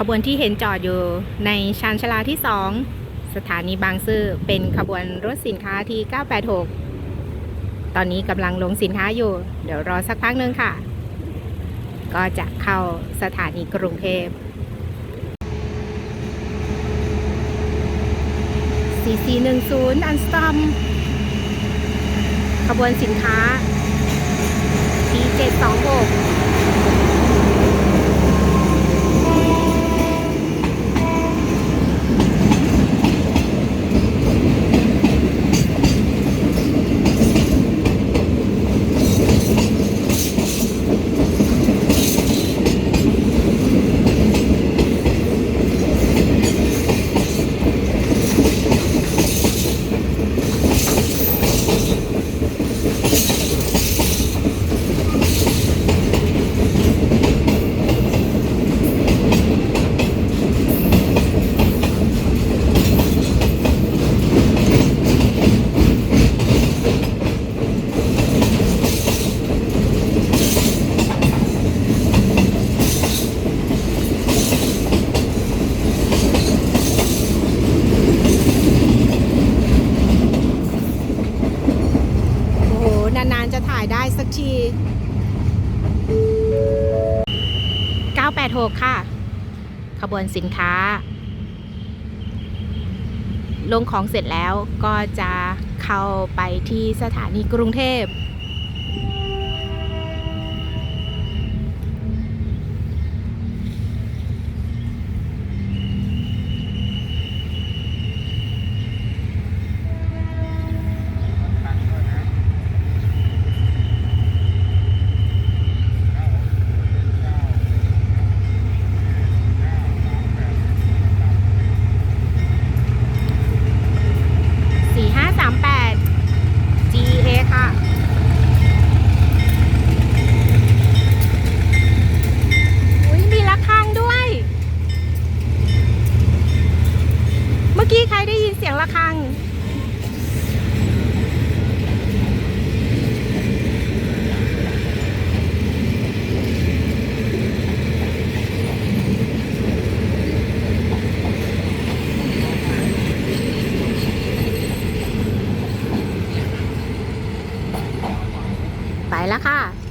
ขบวนที่เห็นจอดอยู่ในชานชลาที่ 2 สถานีบางซื่อเป็นขบวนรถสินค้าที่ 986 ตอนนี้กำลังลงสินค้าอยู่ เดี๋ยวรอสักพักนึงค่ะ ก็จะเข้าสถานีกรุงเทพ 4410 อันสตอมขบวนสินค้า P726 โอ้โห นานๆจะถ่ายได้สักที 986 ค่ะ ขบวนสินค้า ลงของเสร็จแล้วก็จะเข้าไปที่สถานีกรุงเทพ อกี้ใครได้ยินเสียงระฆัง ไปแล้วค่ะ